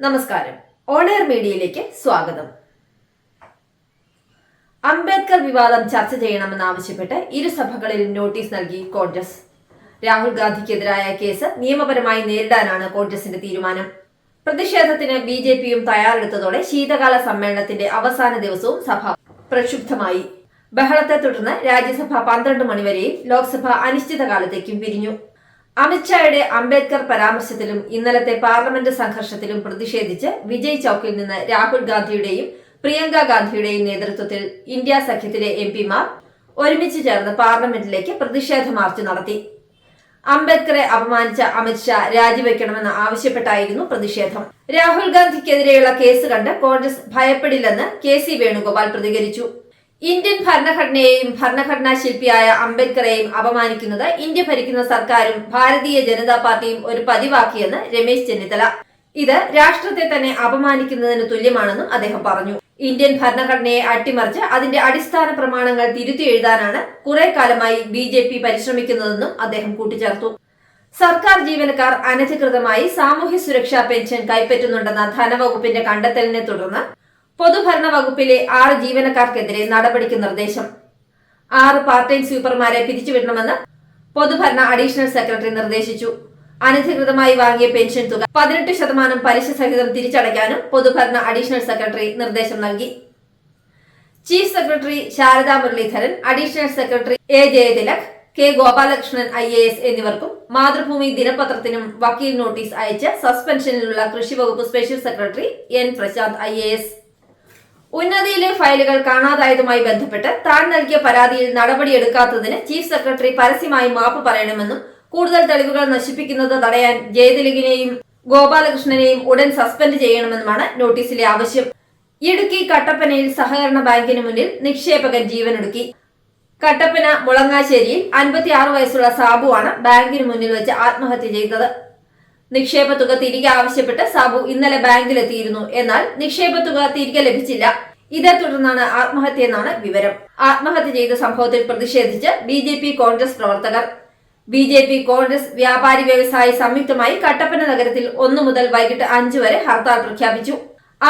നമസ്കാരം. ഓണയർ മീഡിയയിലേക്ക് സ്വാഗതം. അംബേദ്കർ വിവാദം ചർച്ച ചെയ്യണമെന്നാവശ്യപ്പെട്ട് ഇരുസഭകളിലും നോട്ടീസ് നൽകി കോൺഗ്രസ്. രാഹുൽ ഗാന്ധിക്കെതിരായ കേസ് നിയമപരമായി നേരിടാനാണ് കോൺഗ്രസിന്റെ തീരുമാനം. പ്രതിഷേധത്തിന് ബി ജെ പിയും തയ്യാറെടുത്തതോടെ ശീതകാല സമ്മേളനത്തിന്റെ അവസാന ദിവസവും സഭ പ്രക്ഷുബ്ധമായി. ബഹളത്തെ തുടർന്ന് രാജ്യസഭ പന്ത്രണ്ട് മണിവരെയും ലോക്സഭ അനിശ്ചിതകാലത്തേക്കും പിരിഞ്ഞു അമിത്ഷായുടെ അംബേദ്കർ പരാമർശത്തിലും ഇന്നലത്തെ പാർലമെന്റ് സംഘർഷത്തിലും പ്രതിഷേധിച്ച് വിജയ് ചൌക്കിൽ നിന്ന് രാഹുൽ ഗാന്ധിയുടെയും പ്രിയങ്ക ഗാന്ധിയുടെയും നേതൃത്വത്തിൽ ഇന്ത്യ സഖ്യത്തിലെ എം പിമാർ ഒരുമിച്ച് ചേർന്ന് പാർലമെന്റിലേക്ക് പ്രതിഷേധ മാർച്ച് നടത്തി. അംബേദ്കറെ അപമാനിച്ച അമിത്ഷാ രാജിവെക്കണമെന്ന് ആവശ്യപ്പെട്ടായിരുന്നു പ്രതിഷേധം. രാഹുൽ ഗാന്ധിക്കെതിരെയുള്ള കേസ് കണ്ട് കോൺഗ്രസ് ഭയപ്പെടില്ലെന്ന് കെ സി വേണുഗോപാൽ പ്രതികരിച്ചു. ഇന്ത്യൻ ഭരണഘടനയെയും ഭരണഘടനാ ശില്പിയായ അംബേദ്കറെയും അപമാനിക്കുന്നത് ഇന്ത്യ ഭരിക്കുന്ന സർക്കാരും ഭാരതീയ ജനതാ പാർട്ടിയും ഒരു പതിവാക്കിയെന്ന് രമേശ് ചെന്നിത്തല. ഇത് രാഷ്ട്രത്തെ തന്നെ അപമാനിക്കുന്നതിന് തുല്യമാണെന്നും അദ്ദേഹം പറഞ്ഞു. ഇന്ത്യൻ ഭരണഘടനയെ അട്ടിമറിച്ച് അതിന്റെ അടിസ്ഥാന പ്രമാണങ്ങൾ തിരുത്തി എഴുതാനാണ് കുറെ കാലമായി ബി ജെ പി പരിശ്രമിക്കുന്നതെന്നും അദ്ദേഹം കൂട്ടിച്ചേർത്തു. സർക്കാർ ജീവനക്കാർ അനധികൃതമായി സാമൂഹ്യ സുരക്ഷാ പെൻഷൻ കൈപ്പറ്റുന്നുണ്ടെന്ന ധനവകുപ്പിന്റെ കണ്ടെത്തലിനെ തുടർന്ന് പൊതുഭരണ വകുപ്പിലെ ആറ് ജീവനക്കാർക്കെതിരെ നടപടിക്ക് നിർദ്ദേശം. ആറ് പാർട്ട് ടൈം സ്വീപ്പർമാരെ പിരിച്ചുവിടണമെന്ന് പൊതുഭരണ അഡീഷണൽ സെക്രട്ടറി നിർദ്ദേശിച്ചു. അനധികൃതമായി വാങ്ങിയ പെൻഷൻ തുക പതിനെട്ട് ശതമാനം പലിശ സഹിതം തിരിച്ചടയ്ക്കാനും പൊതുഭരണ അഡീഷണൽ സെക്രട്ടറി നിർദ്ദേശം നൽകി. Chief secretary Sharada Muraleedharan additional secretary A Jayathilak K Gopalakrishnan I A S എന്നിവർക്കും മാതൃഭൂമി ദിനപത്രത്തിനും വക്കീൽ നോട്ടീസ് അയച്ച് സസ്പെൻഷനിലുള്ള കൃഷി വകുപ്പ് special secretary N Prashanth I A S. ഉന്നതിയിലെ ഫയലുകൾ കാണാതായതുമായി ബന്ധപ്പെട്ട് താൻ നൽകിയ പരാതിയിൽ നടപടിയെടുക്കാത്തതിന് ചീഫ് സെക്രട്ടറി പരസ്യമായി മാപ്പ് പറയണമെന്നും കൂടുതൽ തെളിവുകൾ നശിപ്പിക്കുന്നത് തടയാൻ ജയതിലകിനെയും ഗോപാലകൃഷ്ണനെയും ഉടൻ സസ്പെൻഡ് ചെയ്യണമെന്നുമാണ് നോട്ടീസിലെ ആവശ്യം. ഇടുക്കി കട്ടപ്പനയിൽ സഹകരണ ബാങ്കിന് മുന്നിൽ നിക്ഷേപകൻ ജീവനൊടുക്കി. കട്ടപ്പന മുളങ്ങാശ്ശേരിയിൽ അൻപത്തിയാറ് വയസ്സുള്ള സാബുവാണ് ബാങ്കിന് മുന്നിൽ വെച്ച് ആത്മഹത്യ ചെയ്തത്. നിക്ഷേപ തുക തിരികെ ആവശ്യപ്പെട്ട് സാബു ഇന്നലെ ബാങ്കിലെത്തിയിരുന്നു. എന്നാൽ നിക്ഷേപ തുക തിരികെ ലഭിച്ചില്ല. ഇതേ തുടർന്നാണ് ആത്മഹത്യ എന്നാണ് വിവരം. ആത്മഹത്യ ചെയ്ത സംഭവത്തിൽ പ്രതിഷേധിച്ച് ബി ജെ പി കോൺഗ്രസ് പ്രവർത്തകർ. ബി ജെ പി കോൺഗ്രസ് വ്യാപാരി വ്യവസായി സംയുക്തമായി കട്ടപ്പന നഗരത്തിൽ ഒന്നു മുതൽ വൈകിട്ട് അഞ്ചു വരെ ഹർത്താൽ പ്രഖ്യാപിച്ചു.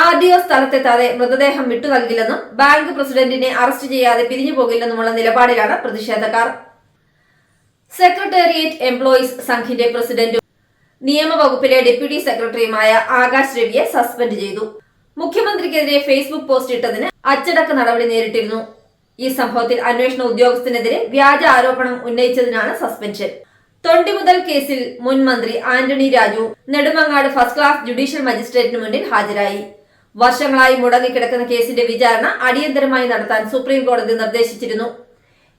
ആദ്യോ സ്ഥലത്തെത്താതെ മൃതദേഹം വിട്ടു നൽകില്ലെന്നും ബാങ്ക് പ്രസിഡന്റിനെ അറസ്റ്റ് ചെയ്യാതെ പിരിഞ്ഞു പോകില്ലെന്നുമുള്ള നിലപാടിലാണ് പ്രതിഷേധക്കാർ. സെക്രട്ടേറിയറ്റ് എംപ്ലോയീസ് സംഘിന്റെ പ്രസിഡന്റും നിയമവകുപ്പിലെ ഡെപ്യൂട്ടി സെക്രട്ടറിയുമായ ആകാശ് രവിയെ സസ്പെൻഡ് ചെയ്തു. മുഖ്യമന്ത്രിക്കെതിരെ ഫേസ്ബുക്ക് പോസ്റ്റ് ഇട്ടതിന് അച്ചടക്ക നടപടി നേരിട്ടിരുന്നു. ഈ സംഭവത്തിൽ അന്വേഷണ ഉദ്യോഗസ്ഥനെതിരെ വ്യാജ ആരോപണം ഉന്നയിച്ചതിനാണ് സസ്പെൻഷൻ. തൊണ്ടിമുതൽ കേസിൽ മുൻ മന്ത്രി Antony Raju Nedumangad first class judicial മജിസ്ട്രേറ്റിന് മുന്നിൽ ഹാജരായി. വർഷങ്ങളായി മുടങ്ങിക്കിടക്കുന്ന കേസിന്റെ വിചാരണ അടിയന്തരമായി നടത്താൻ സുപ്രീം കോടതി നിർദ്ദേശിച്ചിരുന്നു.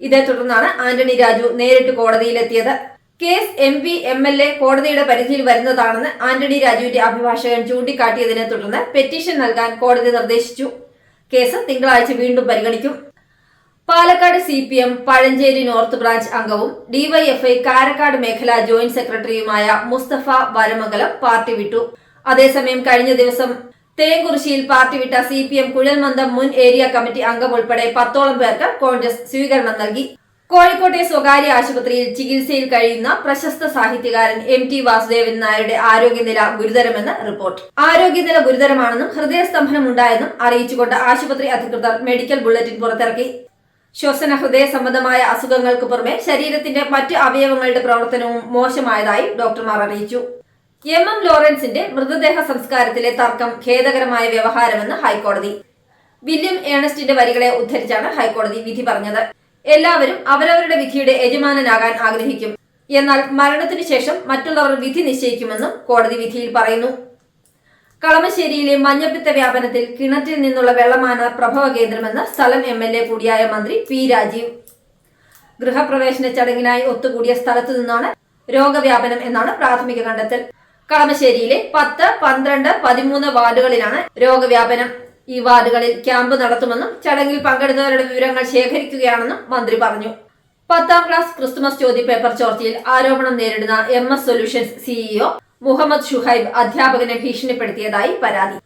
ഇതേ തുടർന്നാണ് ആന്റണി രാജു നേരിട്ട് കോടതിയിലെത്തിയത്. Case M P M L A കോടതിയുടെ പരിധിയിൽ വരുന്നതാണെന്ന് ആന്റണി രാജുവിന്റെ അഭിഭാഷകൻ ചൂണ്ടിക്കാട്ടിയതിനെ തുടർന്ന് പെറ്റീഷൻ നൽകാൻ കോടതി നിർദ്ദേശിച്ചു. കേസ് തിങ്കളാഴ്ച വീണ്ടും പരിഗണിക്കും. Palakkad C P M Pazhanchery north branch അംഗവും ഡിവൈഎഫ്ഐ കാരക്കാട് മേഖല ജോയിന്റ് സെക്രട്ടറിയുമായ മുസ്തഫ വരമംഗലം പാർട്ടി വിട്ടു. അതേസമയം കഴിഞ്ഞ ദിവസം തേങ്കുറിശിയിൽ പാർട്ടി വിട്ട സി പി എം കുഴൽമന്ദം മുൻ ഏരിയ കമ്മിറ്റി അംഗം ഉൾപ്പെടെ പത്തോളം പേർക്ക് കോൺഗ്രസ് സ്വീകരണം നൽകി. കോഴിക്കോട്ടെ സ്വകാര്യ ആശുപത്രിയിൽ ചികിത്സയിൽ കഴിയുന്ന പ്രശസ്ത സാഹിത്യകാരൻ എം ടി വാസുദേവൻ നായരുടെ ആരോഗ്യനില ഗുരുതരമെന്ന് റിപ്പോർട്ട്. ആരോഗ്യനില ഗുരുതരമാണെന്നും ഹൃദയസ്തംഭനം ഉണ്ടായെന്നും അറിയിച്ചുകൊണ്ട് ആശുപത്രി അധികൃതർ മെഡിക്കൽ ബുള്ളറ്റിൻ പുറത്തിറക്കി. ശ്വസന ഹൃദയ സംബന്ധമായ അസുഖങ്ങൾക്ക് പുറമെ ശരീരത്തിന്റെ മറ്റ് അവയവങ്ങളുടെ പ്രവർത്തനവും മോശമായതായി ഡോക്ടർമാർ അറിയിച്ചു. എം എം ലോറൻസിന്റെ മൃതദേഹ സംസ്കാരത്തിലെ തർക്കം ഖേദകരമായ വ്യവഹാരമെന്ന് ഹൈക്കോടതി. വില്യം ഏണസ്റ്റിന്റെ വരികളെ ഉദ്ധരിച്ചാണ് ഹൈക്കോടതി വിധി പറഞ്ഞത്. എല്ലാവരും അവരവരുടെ വിധിയുടെ യജമാനനാകാൻ ആഗ്രഹിക്കും. എന്നാൽ മരണത്തിനു ശേഷം മറ്റുള്ളവർ വിധി നിശ്ചയിക്കുമെന്നും കോടതി വിധിയിൽ പറയുന്നു. കളമശ്ശേരിയിലെ മഞ്ഞപ്പിത്ത വ്യാപനത്തിൽ കിണറ്റിൽ നിന്നുള്ള വെള്ളമാണ് പ്രഭവ കേന്ദ്രമെന്ന് സ്ഥലം എം എൽ എ കൂടിയായ മന്ത്രി പി രാജീവ്. ഗൃഹപ്രവേശന ചടങ്ങിനായി ഒത്തുകൂടിയ സ്ഥലത്തു നിന്നാണ് രോഗവ്യാപനം എന്നാണ് പ്രാഥമിക കണ്ടെത്തൽ. കളമശ്ശേരിയിലെ പത്ത് പന്ത്രണ്ട് പതിമൂന്ന് വാർഡുകളിലാണ് രോഗവ്യാപനം. ഈ വാർഡുകളിൽ ക്യാമ്പ് നടത്തുമെന്നും ചടങ്ങിൽ പങ്കെടുത്തവരുടെ വിവരങ്ങൾ ശേഖരിക്കുകയാണെന്നും മന്ത്രി പറഞ്ഞു. പത്താം ക്ലാസ് ക്രിസ്തുമസ് ചോദ്യപേപ്പർ ചോർച്ചയിൽ ആരോപണം നേരിടുന്ന M S solutions CEO Muhammad Shuhaib അധ്യാപകനെ ഭീഷണിപ്പെടുത്തിയതായി പരാതി.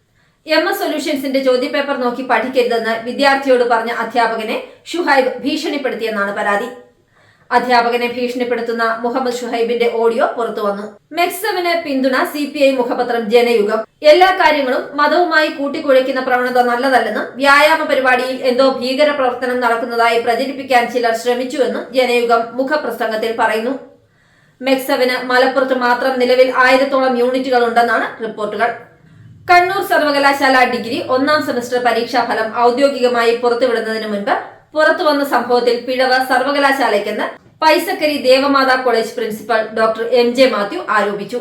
എം എസ് സൊല്യൂഷൻസിന്റെ ചോദ്യപേപ്പർ നോക്കി പഠിക്കരുതെന്ന് വിദ്യാർത്ഥിയോട് പറഞ്ഞ അധ്യാപകനെ ഷുഹൈബ് ഭീഷണിപ്പെടുത്തിയെന്നാണ് പരാതി. അധ്യാപകനെ ഭീഷണിപ്പെടുത്തുന്ന മുഹമ്മദ് ഷുഹൈബിന്റെ ഓഡിയോ പുറത്തുവന്നു മെക്സവിന് പിന്തുണ സി പി ഐ മുഖപത്രം ജനയുഗം. എല്ലാ കാര്യങ്ങളും മതവുമായി കൂട്ടിക്കുഴയ്ക്കുന്ന പ്രവണത നല്ലതല്ലെന്നും വ്യായാമ പരിപാടിയിൽ എന്തോ ഭീകര പ്രവർത്തനം നടക്കുന്നതായി പ്രചരിപ്പിക്കാൻ ചിലർ ശ്രമിച്ചുവെന്നും ജനയുഗം മുഖപ്രസംഗത്തിൽ പറയുന്നു. മെക്സവിന് മലപ്പുറത്ത് മാത്രം നിലവിൽ ആയിരത്തോളം യൂണിറ്റുകൾ ഉണ്ടെന്നാണ് റിപ്പോർട്ടുകൾ. കണ്ണൂർ സർവകലാശാല ഡിഗ്രി ഒന്നാം സെമസ്റ്റർ പരീക്ഷാഫലം ഔദ്യോഗികമായി പുറത്തുവിടുന്നതിന് മുൻപ് പുറത്തു വന്ന സംഭവത്തിൽ പിഴവ് സർവകലാശാലയ്ക്കെന്ന് Paisakkari Devamatha college principal doctor M J Mathew ആരോപിച്ചു.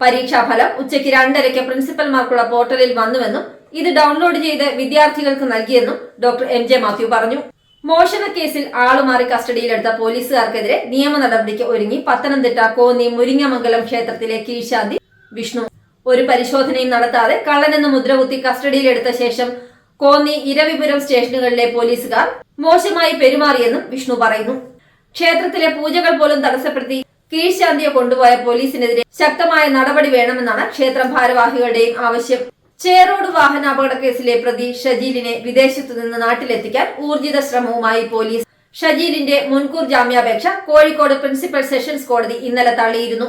പരീക്ഷാഫലം ഉച്ചയ്ക്ക് രണ്ടരയ്ക്ക് പ്രിൻസിപ്പൽമാർക്കുള്ള പോർട്ടലിൽ വന്നുവെന്നും ഇത് ഡൗൺലോഡ് ചെയ്ത് വിദ്യാർത്ഥികൾക്ക് നൽകിയെന്നും ഡോക്ടർ എം ജെ മാത്യു പറഞ്ഞു. മോഷണ കേസിൽ ആളുമാറി കസ്റ്റഡിയിലെടുത്ത പോലീസുകാർക്കെതിരെ നിയമ നടപടിക്ക് ഒരുങ്ങി പത്തനംതിട്ട കോന്നി മുരിങ്ങമംഗലം ക്ഷേത്രത്തിലെ കീഴ്ശാന്തി വിഷ്ണു. ഒരു പരിശോധനയും നടത്താതെ കള്ളനെന്ന് മുദ്രകുത്തി കസ്റ്റഡിയിലെടുത്ത ശേഷം കോന്നി ഇരവിപുരം സ്റ്റേഷനുകളിലെ പോലീസുകാർ മോശമായി പെരുമാറിയെന്നും വിഷ്ണു പറയുന്നു. ക്ഷേത്രത്തിലെ പൂജകൾ പോലും തടസ്സപ്പെടുത്തി കീഴ്ശാന്തിയെ കൊണ്ടുപോയ പോലീസിനെതിരെ ശക്തമായ നടപടി വേണമെന്നാണ് ക്ഷേത്ര ഭാരവാഹികളുടെയും ആവശ്യം. വാഹന അപകട കേസിലെ പ്രതി ഷജീലിനെ വിദേശത്തു നിന്ന് നാട്ടിലെത്തിക്കാൻ ഊർജിത ശ്രമവുമായി പോലീസ്. ഷജീലിന്റെ മുൻകൂർ ജാമ്യാപേക്ഷ കോഴിക്കോട് പ്രിൻസിപ്പൽ സെഷൻസ് കോടതി ഇന്നലെ തള്ളിയിരുന്നു.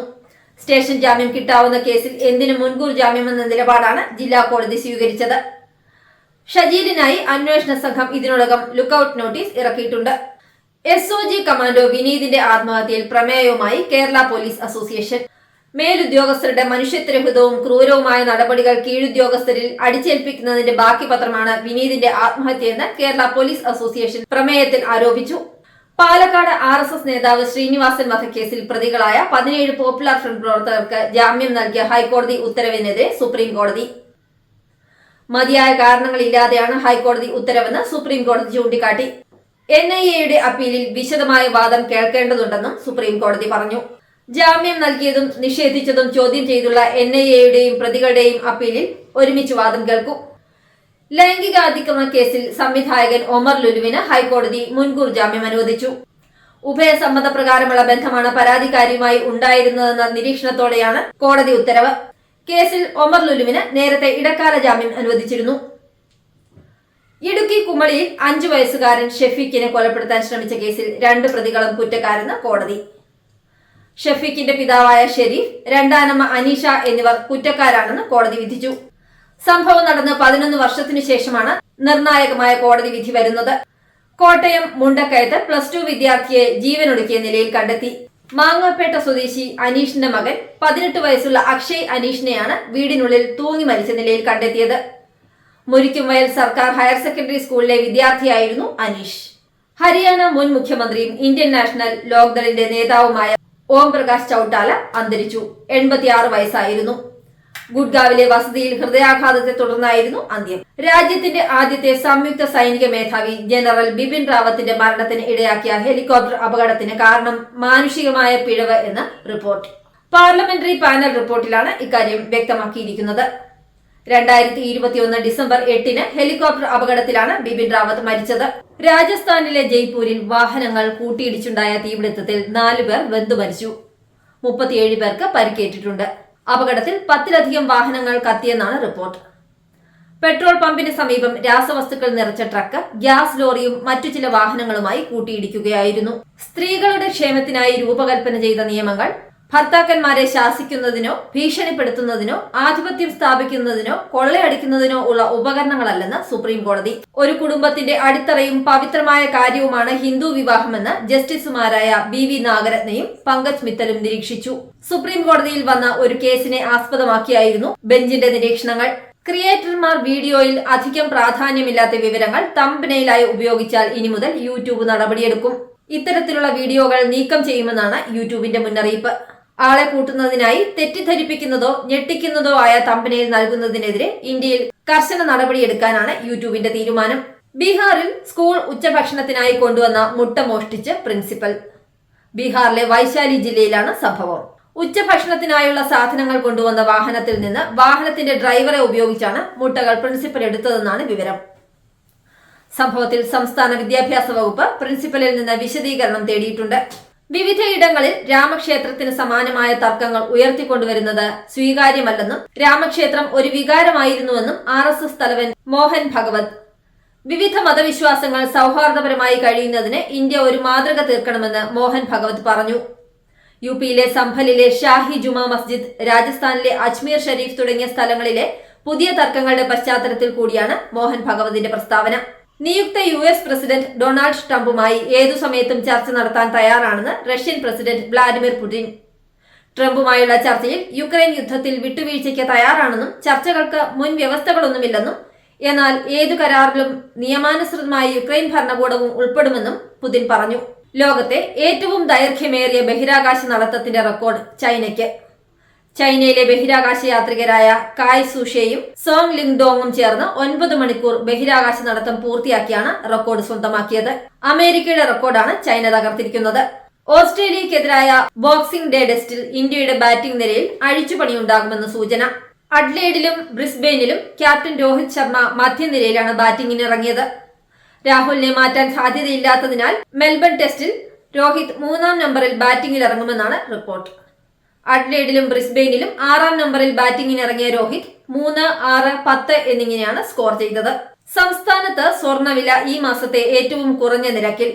സ്റ്റേഷൻ ജാമ്യം കിട്ടാവുന്ന കേസിൽ എന്തിനു മുൻകൂർ ജാമ്യമെന്ന നിലപാടാണ് ജില്ലാ കോടതി സ്വീകരിച്ചത്? ഷജീലിനായി അന്വേഷണ സംഘം ഇതിനോടകം ലുക്കൌട്ട് നോട്ടീസ് ഇറക്കിയിട്ടുണ്ട്. എസ് ഒ ജി കമാൻഡോ വിനീതിന്റെ ആത്മഹത്യയിൽ പ്രമേയവുമായി കേരള പോലീസ് അസോസിയേഷൻ. മേലുദ്യോഗസ്ഥരുടെ മനുഷ്യത്വരഹിതവും ക്രൂരവുമായ നടപടികൾ കീഴുദ്യോഗസ്ഥരിൽ അടിച്ചേൽപ്പിക്കുന്നതിന്റെ ബാക്കി പത്രമാണ് വിനീതിന്റെ ആത്മഹത്യയെന്ന് കേരള പോലീസ് അസോസിയേഷൻ പ്രമേയത്തിൽ ആരോപിച്ചു. പാലക്കാട് ആർ എസ് എസ് നേതാവ് ശ്രീനിവാസൻ വധക്കേസിൽ പ്രതികളായ പതിനേഴ് പോപ്പുലർ ഫ്രണ്ട് പ്രവർത്തകർക്ക് ജാമ്യം നൽകിയ ഹൈക്കോടതി ഉത്തരവിനെതിരെ സുപ്രീം കോടതി മതിയായ കാരണങ്ങളില്ലാതെയാണ് ഹൈക്കോടതി ഉത്തരവെന്ന് സുപ്രീം കോടതി ചൂണ്ടിക്കാട്ടി. എൻ ഐ എയുടെ അപ്പീലിൽ വിശദമായ വാദം കേൾക്കേണ്ടതുണ്ടെന്നും സുപ്രീം കോടതി പറഞ്ഞു. ജാമ്യം നൽകിയതും നിഷേധിച്ചതും ചോദ്യം ചെയ്തുള്ള എൻ ഐ എയുടെയും പ്രതികളുടെയും അപ്പീലിൽ ഒരുമിച്ച് വാദം കേൾക്കും. ലൈംഗിക അതിക്രമ കേസിൽ സംവിധായകൻ ഒമർ ലുലുവിന് ഹൈക്കോടതി മുൻകൂർ ജാമ്യം അനുവദിച്ചു. ഉഭയസമ്മതപ്രകാരമുള്ള ബന്ധമാണ് പരാതിക്കാരിയുമായി ഉണ്ടായിരുന്നതെന്ന നിരീക്ഷണത്തോടെയാണ് കോടതി ഉത്തരവ്. കേസിൽ ഒമർ ലുലുവിന് നേരത്തെ ഇടക്കാല ജാമ്യം അനുവദിച്ചിരുന്നു. ഇടുക്കി കുമളിയിൽ അഞ്ചു വയസ്സുകാരൻ ഷെഫീഖിനെ കൊലപ്പെടുത്താൻ ശ്രമിച്ച കേസിൽ രണ്ട് പ്രതികളും കുറ്റക്കാരെന്ന് കോടതി. ഷെഫീഖിന്റെ പിതാവായ ഷെരീഫ് രണ്ടാനമ്മ അനീഷ എന്നിവർ കുറ്റക്കാരാണെന്ന് കോടതി വിധിച്ചു. സംഭവം നടന്ന് പതിനൊന്ന് വർഷത്തിനു ശേഷമാണ് നിർണായകമായ കോടതി വിധി വരുന്നത്. കോട്ടയം മുണ്ടക്കയത്ത് പ്ലസ് ടു വിദ്യാർത്ഥിയെ ജീവനൊടുക്കിയ നിലയിൽ കണ്ടെത്തി. മാങ്ങാപ്പേട്ട സ്വദേശി അനീഷിന്റെ മകൻ പതിനെട്ട് വയസ്സുള്ള അക്ഷയ് അനീഷിനെയാണ് വീടിനുള്ളിൽ തൂങ്ങി മരിച്ച നിലയിൽ കണ്ടെത്തിയത്. മുരിക്കുംവയൽ സർക്കാർ ഹയർ സെക്കൻഡറി സ്കൂളിലെ വിദ്യാർത്ഥിയായിരുന്നു അനീഷ്. ഹരിയാന മുൻ മുഖ്യമന്ത്രിയും ഇന്ത്യൻ നാഷണൽ ലോക്ദളിന്റെ നേതാവുമായ ഓം പ്രകാശ് ചൌട്ടാല അന്തരിച്ചു. എൺപത്തിയാറ് വയസ്സായിരുന്നു. ഗുഡ്ഗാവിലെ വസതിയിൽ ഹൃദയാഘാതത്തെ തുടർന്നായിരുന്നു അന്ത്യം. രാജ്യത്തിന്റെ ആദ്യത്തെ സംയുക്ത സൈനിക മേധാവി ജനറൽ ബിപിൻ റാവത്തിന്റെ മരണത്തിന് ഇടയാക്കിയ ഹെലികോപ്റ്റർ അപകടത്തിന് കാരണം മാനുഷികമായ പിഴവ് എന്ന് റിപ്പോർട്ട്. പാർലമെന്ററി പാനൽ റിപ്പോർട്ടിലാണ് ഇക്കാര്യം വ്യക്തമാക്കിയിരിക്കുന്നത്. രണ്ടായിരത്തി ഇരുപത്തിയൊന്ന് ഡിസംബർ എട്ടിന് ഹെലികോപ്റ്റർ അപകടത്തിലാണ് ബിപിൻ റാവത്ത് മരിച്ചത്. രാജസ്ഥാനിലെ ജയ്പൂരിൽ വാഹനങ്ങൾ കൂട്ടിയിടിച്ചുണ്ടായ തീപിടുത്തത്തിൽ നാല് പേർ വെന്തു മരിച്ചു. മുപ്പത്തിയേഴ് പേർക്ക് പരിക്കേറ്റിട്ടുണ്ട്. അപകടത്തിൽ പത്തിലധികം വാഹനങ്ങൾ കത്തിയെന്നാണ് റിപ്പോർട്ട്. പെട്രോൾ പമ്പിന് സമീപം രാസവസ്തുക്കൾ നിറച്ച ട്രക്ക് ഗ്യാസ് ലോറിയും മറ്റു ചില വാഹനങ്ങളുമായി കൂട്ടിയിടിക്കുകയായിരുന്നു. സ്ത്രീകളുടെ ക്ഷേമത്തിനായി രൂപകൽപ്പന ചെയ്ത നിയമങ്ങൾ ഭർത്താക്കന്മാരെ ശാസിക്കുന്നതിനോ ഭീഷണിപ്പെടുത്തുന്നതിനോ ആധിപത്യം സ്ഥാപിക്കുന്നതിനോ കൊള്ളയടിക്കുന്നതിനോ ഉള്ള ഉപകരണങ്ങളല്ലെന്ന് സുപ്രീം കോടതി ഒരു കുടുംബത്തിന്റെ അടിത്തറയും പവിത്രമായ കാര്യവുമാണ് ഹിന്ദു വിവാഹമെന്ന് ജസ്റ്റിസുമാരായ ബി വി നാഗരത്നയും പങ്കജ് മിത്തലും നിരീക്ഷിച്ചു. സുപ്രീം കോടതിയിൽ വന്ന ഒരു കേസിനെ ആസ്പദമാക്കിയായിരുന്നു ബെഞ്ചിന്റെ നിരീക്ഷണങ്ങൾ. ക്രിയേറ്റർമാർ വീഡിയോയിൽ അധികം പ്രാധാന്യമില്ലാത്ത വിവരങ്ങൾ തമ്പനയിലായി ഉപയോഗിച്ചാൽ ഇനി മുതൽ യൂട്യൂബ് നടപടിയെടുക്കും. ഇത്തരത്തിലുള്ള വീഡിയോകൾ നീക്കം ചെയ്യുമെന്നാണ് യൂട്യൂബിന്റെ മുന്നറിയിപ്പ്. ആളെ കൂട്ടുന്നതിനായി തെറ്റിദ്ധരിപ്പിക്കുന്നതോ ഞെട്ടിക്കുന്നതോ ആയ തമ്പനയിൽ നൽകുന്നതിനെതിരെ ഇന്ത്യയിൽ കർശന നടപടിയെടുക്കാനാണ് യൂട്യൂബിന്റെ തീരുമാനം. ബീഹാറിൽ സ്കൂൾ ഉച്ചഭക്ഷണത്തിനായി കൊണ്ടുവന്ന മുട്ട മോഷ്ടിച്ച് പ്രിൻസിപ്പൽ. ബീഹാറിലെ വൈശാലി ജില്ലയിലാണ് സംഭവം. ഉച്ചഭക്ഷണത്തിനായുള്ള സാധനങ്ങൾ കൊണ്ടുവന്ന വാഹനത്തിൽ നിന്ന് വാഹനത്തിന്റെ ഡ്രൈവറെ ഉപയോഗിച്ചാണ് മുട്ടകൾ പ്രിൻസിപ്പൽ എടുത്തതെന്നാണ് വിവരം. സംഭവത്തിൽ സംസ്ഥാന വിദ്യാഭ്യാസ വകുപ്പ് പ്രിൻസിപ്പലിൽ നിന്ന് വിശദീകരണം തേടിയിട്ടുണ്ട്. വിവിധയിടങ്ങളിൽ രാമക്ഷേത്രത്തിന് സമാനമായ തർക്കങ്ങൾ ഉയർത്തിക്കൊണ്ടുവരുന്നത് സ്വീകാര്യമല്ലെന്നും രാമക്ഷേത്രം ഒരു വികാരമായിരുന്നുവെന്നും ആർ എസ് എസ് തലവൻ മോഹൻ ഭഗവത്. വിവിധ മതവിശ്വാസങ്ങൾ സൗഹാർദ്ദപരമായി കഴിയുന്നതിന് ഇന്ത്യ ഒരു മാതൃക തീർക്കണമെന്ന് മോഹൻ ഭഗവത് പറഞ്ഞു. യു പിയിലെ സംഭലിലെ ഷാഹി ജുമാ മസ്ജിദ് രാജസ്ഥാനിലെ അജ്മീർ ഷരീഫ് തുടങ്ങിയ സ്ഥലങ്ങളിലെ പുതിയ തർക്കങ്ങളുടെ പശ്ചാത്തലത്തിൽ കൂടിയാണ് മോഹൻ ഭഗവതിന്റെ പ്രസ്താവന. നിയുക്ത യു എസ് പ്രസിഡന്റ് ഡൊണാൾഡ് ട്രംപുമായി ഏതു സമയത്തും ചർച്ച നടത്താൻ തയ്യാറാണെന്ന് റഷ്യൻ പ്രസിഡന്റ് വ്ളാഡിമിർ പുടിൻ. ട്രംപുമായുള്ള ചർച്ചയിൽ യുക്രൈൻ യുദ്ധത്തിൽ വിട്ടുവീഴ്ചയ്ക്ക് തയ്യാറാണെന്നും ചർച്ചകൾക്ക് മുൻ വ്യവസ്ഥകളൊന്നുമില്ലെന്നും എന്നാൽ ഏതു കരാറിലും നിയമാനുസൃതമായി യുക്രൈൻ ഭരണകൂടവും ഉൾപ്പെടുമെന്നും പുതിൻ പറഞ്ഞു. ലോകത്തെ ഏറ്റവും ദൈർഘ്യമേറിയ ബഹിരാകാശ നടത്തത്തിന്റെ റെക്കോർഡ് ചൈനയ്ക്ക്. ചൈനയിലെ ബഹിരാകാശ യാത്രികരായ കായ് സുഷയും സോങ് ലിങ്ഡോങ്ങും ചേർന്ന് ഒൻപത് മണിക്കൂർ ബഹിരാകാശ നടത്തം പൂർത്തിയാക്കിയാണ് റെക്കോർഡ് സ്വന്തമാക്കിയത്. അമേരിക്കയുടെ റെക്കോർഡാണ് ചൈന തകർത്തിരിക്കുന്നത്. ഓസ്ട്രേലിയക്കെതിരായ ബോക്സിംഗ് ഡേ ടെസ്റ്റിൽ ഇന്ത്യയുടെ ബാറ്റിംഗ് നിരയിൽ അഴിച്ചുപണിയുണ്ടാകുമെന്ന് സൂചന. അഡ്ലേഡിലും ബ്രിസ്ബെയിനിലും ക്യാപ്റ്റൻ രോഹിത് ശർമ്മ മധ്യനിരയിലാണ് ബാറ്റിംഗിന് ഇറങ്ങിയത് രാഹുലിനെ മാറ്റാൻ സാധ്യതയില്ലാത്തതിനാൽ മെൽബൺ ടെസ്റ്റിൽ രോഹിത് മൂന്നാം നമ്പറിൽ ബാറ്റിംഗിൽ ഇറങ്ങുമെന്നാണ് റിപ്പോർട്ട്. അഡ്ലേഡിലും ബ്രിസ്ബെയിനിലും ആറാം നമ്പറിൽ ബാറ്റിംഗിന് ഇറങ്ങിയ രോഹിത് മൂന്ന് ആറ് പത്ത് എന്നിങ്ങനെയാണ് സ്കോർ ചെയ്തത്. സംസ്ഥാനത്ത് സ്വർണവില ഈ മാസത്തെ ഏറ്റവും കുറഞ്ഞ നിരക്കിൽ.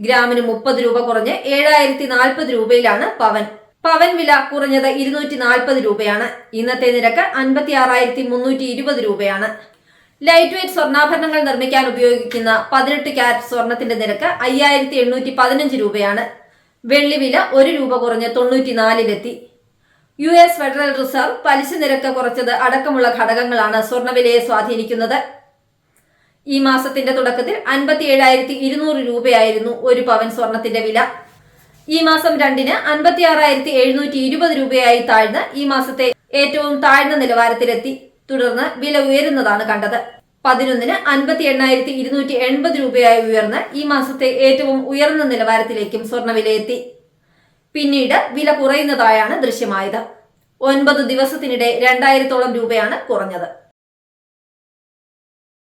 ഗ്രാമിന് മുപ്പത് രൂപ കുറഞ്ഞ് ഏഴായിരത്തി നാൽപ്പത് രൂപയിലാണ് പവൻ. പവൻ വില കുറഞ്ഞത് ഇരുന്നൂറ്റി നാൽപ്പത് രൂപയാണ്. ഇന്നത്തെ നിരക്ക് അൻപത്തി ആറായിരത്തി മുന്നൂറ്റി ഇരുപത് രൂപയാണ്. ലൈറ്റ് വെയിറ്റ് സ്വർണാഭരണങ്ങൾ നിർമ്മിക്കാൻ ഉപയോഗിക്കുന്ന പതിനെട്ട് ക്യാരറ്റ് സ്വർണത്തിന്റെ നിരക്ക് അയ്യായിരത്തി എണ്ണൂറ്റി പതിനഞ്ച് രൂപയാണ്. വെള്ളി വില ഒരു രൂപ കുറഞ്ഞ് തൊണ്ണൂറ്റിനാലിലെത്തി. യു എസ് ഫെഡറൽ റിസർവ് പലിശ നിരക്ക് കുറച്ചത് അടക്കമുള്ള ഘടകങ്ങളാണ് സ്വർണവിലയെ സ്വാധീനിക്കുന്നത്. ഈ മാസത്തിന്റെ തുടക്കത്തിൽ അൻപത്തി ഏഴായിരത്തി ഇരുന്നൂറ് രൂപയായിരുന്നു ഒരു പവൻ സ്വർണത്തിന്റെ വില. ഈ മാസം രണ്ടിന് അൻപത്തി ആറായിരത്തി എഴുന്നൂറ്റി ഇരുപത് രൂപയായി താഴ്ന്ന് ഈ മാസത്തെ ഏറ്റവും താഴ്ന്ന നിലവാരത്തിലെത്തി. തുടർന്ന് വില ഉയരുന്നതാണ് കണ്ടത്. പതിനൊന്നിന് അൻപത്തി എണ്ണായിരത്തി ഇരുന്നൂറ്റി എൺപത് രൂപയായി ഉയർന്ന് ഈ മാസത്തെ ഏറ്റവും ഉയർന്ന നിലവാരത്തിലേക്കും സ്വർണവിലയെത്തി പിന്നീട് വില കുറയുന്നതായാണ് ദൃശ്യമായത്. ഒൻപത് ദിവസത്തിനിടെ രണ്ടായിരത്തോളം രൂപയാണ് കുറഞ്ഞത്.